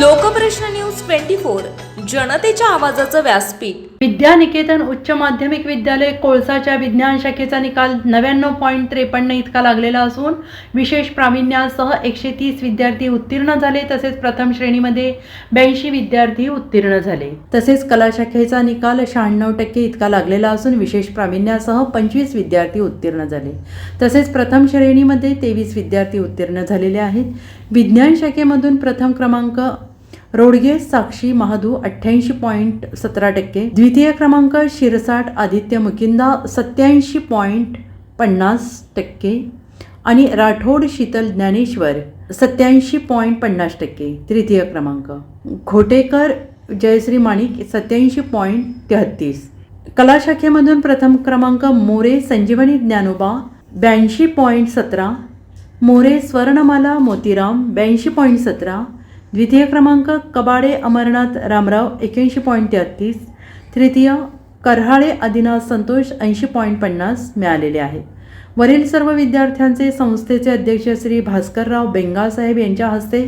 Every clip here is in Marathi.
लोकप्रश्न न्यूज ट्वेंटी फोर जनतेच्या आवाजाचं व्यासपीठ. विद्यानिकेतन उच्च माध्यमिक विद्यालय कोळसाच्या विज्ञान शाखेचा निकाल नव्याण्णव पॉईंट त्रेपन्न इतका लागलेला असून विशेष प्रावीण्यासह एकशे तीस विद्यार्थी उत्तीर्ण झाले तसेच प्रथम श्रेणीमध्ये ब्याऐंशी विद्यार्थी उत्तीर्ण झाले. तसेच कला शाखेचा निकाल शहाण्णव टक्के इतका लागलेला असून विशेष प्रावीण्यासह पंचवीस विद्यार्थी उत्तीर्ण झाले. तसेच प्रथम श्रेणीमध्ये तेवीस विद्यार्थी उत्तीर्ण झालेले आहेत. विज्ञान शाखेमधून प्रथम क्रमांक रोडगे साक्षी महादू अठ्ठ्याऐंशी पॉईंट सतरा टक्के. द्वितीय क्रमांक शिरसाट आदित्य मुकिंदा सत्याऐंशी पॉईंट पन्नास टक्के. आणि राठोड शीतल ज्ञानेश्वर सत्याऐंशी पॉईंट पन्नास टक्के. तृतीय क्रमांक. घोटेकर जयश्री माणिक सत्याऐंशी पॉईंट तेहत्तीस. कला शाखेमधून प्रथम क्रमांक मोरे संजीवनी ज्ञानोबा ब्याऐंशी पॉईंट सतरा. मोरे स्वर्णमाला मोतीराम ब्याऐंशी पॉईंट सतरा. द्वितीय क्रमांक कबाडे अमरनाथ रामराव एक्याऐंशी पॉईंट तेहत्तीस तृतीय करहाळे आदिनाथ संतोष ऐंशी पॉईंट पन्नास मिळालेले आहेत. वरील सर्व विद्यार्थ्यांचे संस्थेचे अध्यक्ष श्री भास्करराव बेंगासाहेब यांच्या हस्ते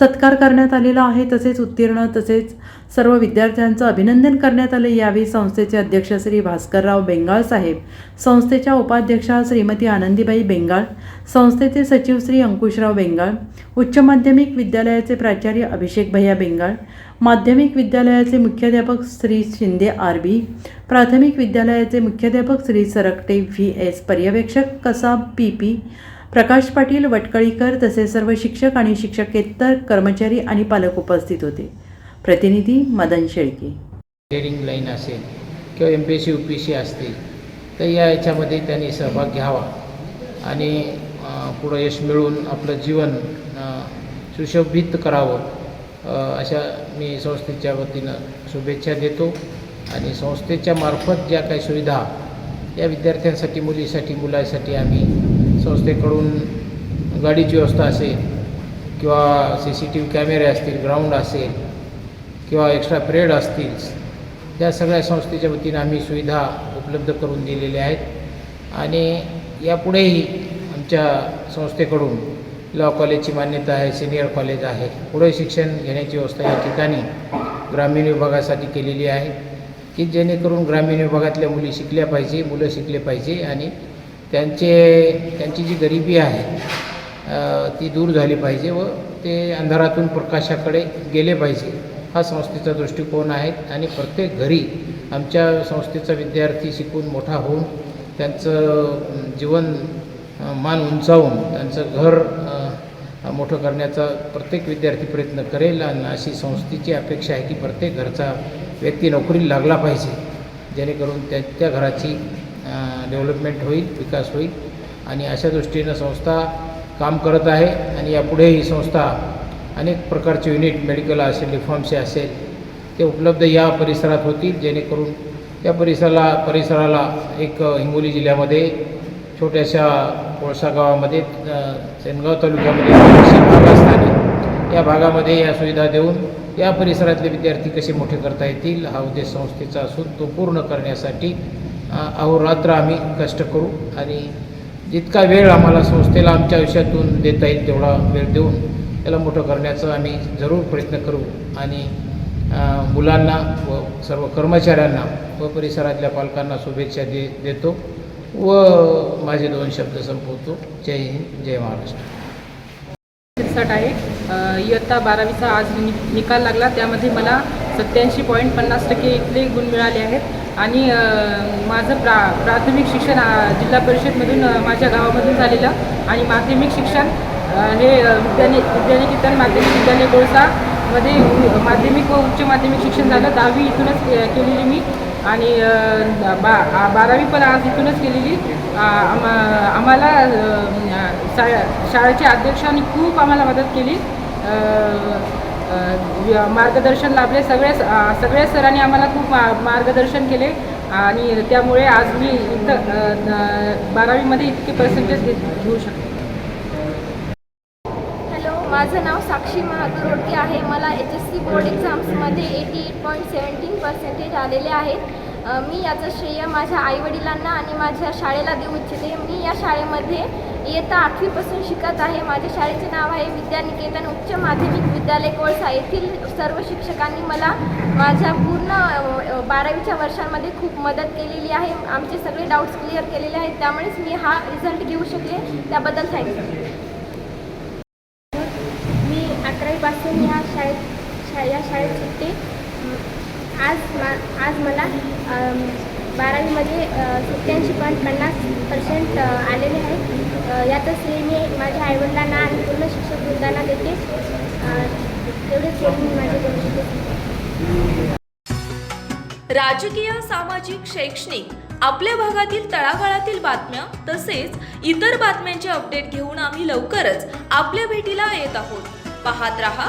सत्कार करण्यात आलेला आहे. तसेच उत्तीर्ण तसेच सर्व विद्यार्थ्यांचं अभिनंदन करण्यात आले. यावेळी संस्थेचे अध्यक्ष श्री भास्करराव बेंगाळ साहेब संस्थेच्या उपाध्यक्षा श्रीमती आनंदीबाई बेंगाळ संस्थेचे सचिव श्री अंकुशराव बेंगाळ उच्च माध्यमिक विद्यालयाचे प्राचार्य अभिषेक भैया बेंगाळ माध्यमिक विद्यालयाचे मुख्याध्यापक श्री शिंदे आर बी प्राथमिक विद्यालयाचे मुख्याध्यापक श्री सरकटे व्ही एस पर्यवेक्षक कसाब पी पी प्रकाश पाटील वटकळीकर तसेच सर्व शिक्षक आणि शिक्षकेतर कर्मचारी आणि पालक उपस्थित होते. प्रतिनिधी मदन शेळके. ट्रेडिंग लाईन असेल किंवा M P S C U P C असतील तर या याच्यामध्ये त्यांनी सहभाग घ्यावा आणि पुढं यश मिळवून आपलं जीवन सुशोभित करावं. अशा मी संस्थेच्या वतीनं शुभेच्छा देतो आणि संस्थेच्या मार्फत ज्या काही सुविधा या विद्यार्थ्यांसाठी मुलीसाठी मुलासाठी आम्ही संस्थेकडून गाडीची व्यवस्था असेल किंवा सी सी टी व्ही कॅमेरे असतील ग्राउंड असेल किंवा एक्स्ट्रा पिरियड असतील या सगळ्या संस्थेच्या वतीनं आम्ही सुविधा उपलब्ध करून दिलेल्या आहेत. आणि यापुढेही आमच्या संस्थेकडून लॉ कॉलेजची मान्यता आहे सिनियर कॉलेज आहे. पुढे शिक्षण घेण्याची व्यवस्था या ठिकाणी ग्रामीण विभागासाठी केलेली आहे की जेणेकरून ग्रामीण विभागातल्या मुली शिकल्या पाहिजे मुलं शिकले पाहिजे आणि त्यांचे त्यांची जी गरिबी आहे ती दूर झाली पाहिजे व ते अंधारातून प्रकाशाकडे गेले पाहिजे हा संस्थेचा दृष्टिकोन आहे आणि प्रत्येक घरी आमच्या संस्थेचा विद्यार्थी शिकून मोठा होऊन त्यांचं जीवन मान उंचावून त्यांचं घर मोठं करण्याचा प्रत्येक विद्यार्थी प्रयत्न करेल आणि अशी संस्थेची अपेक्षा आहे की प्रत्येक घरचा व्यक्ती नोकरीला लागला पाहिजे जेणेकरून त्या त्या घराची डेव्हलपमेंट होईल विकास होईल आणि अशा दृष्टीनं संस्था काम करत आहे आणि यापुढे ही संस्था अनेक प्रकारचे युनिट मेडिकल असेल रिफॉर्मचे असेल ते उपलब्ध या परिसरात होतील जेणेकरून त्या परिसराला परिसराला एक हिंगोली जिल्ह्यामध्ये छोट्याशा कोळसा गावामध्ये सेनगाव तालुक्यामध्ये भाग असताना या भागामध्ये या सुविधा देऊन या परिसरातले विद्यार्थी कसे मोठे करता येतील हा उद्देश संस्थेचा असून तो पूर्ण करण्यासाठी अहोरात्र आम्ही कष्ट करू आणि जितका वेळ आम्हाला संस्थेला आमच्या आयुष्यातून देता येईल तेवढा वेळ देऊन त्याला मोठं करण्याचा आम्ही जरूर प्रयत्न करू आणि मुलांना व सर्व कर्मचाऱ्यांना व परिसरातल्या पालकांना शुभेच्छा दे देतो. व माझे दोन शब्द संपवतो. जय हिंद जय महाराष्ट्र. शिरसाट आहे. इयत्ता बारावीचा आज नि निकाल लागला. त्यामध्ये मला सत्याऐंशी पॉईंट पन्नास टक्के इथले गुण मिळाले आहेत. आणि माझं प्रा प्राथमिक शिक्षण जिल्हा परिषदमधून माझ्या गावामधून झालेलं आणि माध्यमिक शिक्षण हे विद्यानि विद्यानिकेतन माध्यमिक विद्यालय कोळसामध्ये माध्यमिक व उच्च माध्यमिक शिक्षण झालं. दहावी इथूनच केलेली मी. आणि बा बारावी पण आज इथूनच केलेली आमा आम्हाला अ, शाळेचे अध्यक्षांनी खूप आम्हाला मदत केली. मार्गदर्शन लाभले. सगळे सगळ्या सरांनी आम्हाला खूप मा- मार्गदर्शन केले. आणि त्यामुळे आज मी इथं बारावीमध्ये इतके पर्सेंटेज घेऊ शकते. माझं नाव साक्षी महादूर रोडके आहे. मला H S C board एक्झाम्समध्ये eighty eight point seventeen percentage आलेले आहेत. मी याचं श्रेय माझ्या आईवडिलांना आणि माझ्या शाळेला देऊ इच्छिते. मी या शाळेमध्ये इयत्ता आठवीपासून शिकत आहे. माझ्या शाळेचे नाव आहे विद्यानिकेतन उच्च माध्यमिक विद्यालय कोळसा. येथील सर्व शिक्षकांनी मला माझ्या पूर्ण बारावीच्या वर्षांमध्ये खूप मदत केलेली आहे. आमचे सगळे डाऊट्स क्लिअर केलेले आहेत. त्यामुळेच मी हा रिझल्ट घेऊ शकले. त्याबद्दल थँक्यू शाळेत शा या शाळेत सुट्टी. आज मा आज मला बारावीमध्ये सत्याऐंशी पॉईंट पन्नास पर्सेंट आलेले आहेत यातच मी माझ्या आईवडिलांना आणि पूर्ण शिक्षक वृद्धांना देते. एवढेच मी माझे राजकीय सामाजिक शैक्षणिक आपल्या भागातील तळागाळातील बातम्या तसेच इतर बातम्यांचे अपडेट घेऊन आम्ही लवकरच आपल्या भेटीला येत आहोत. पाहत रहा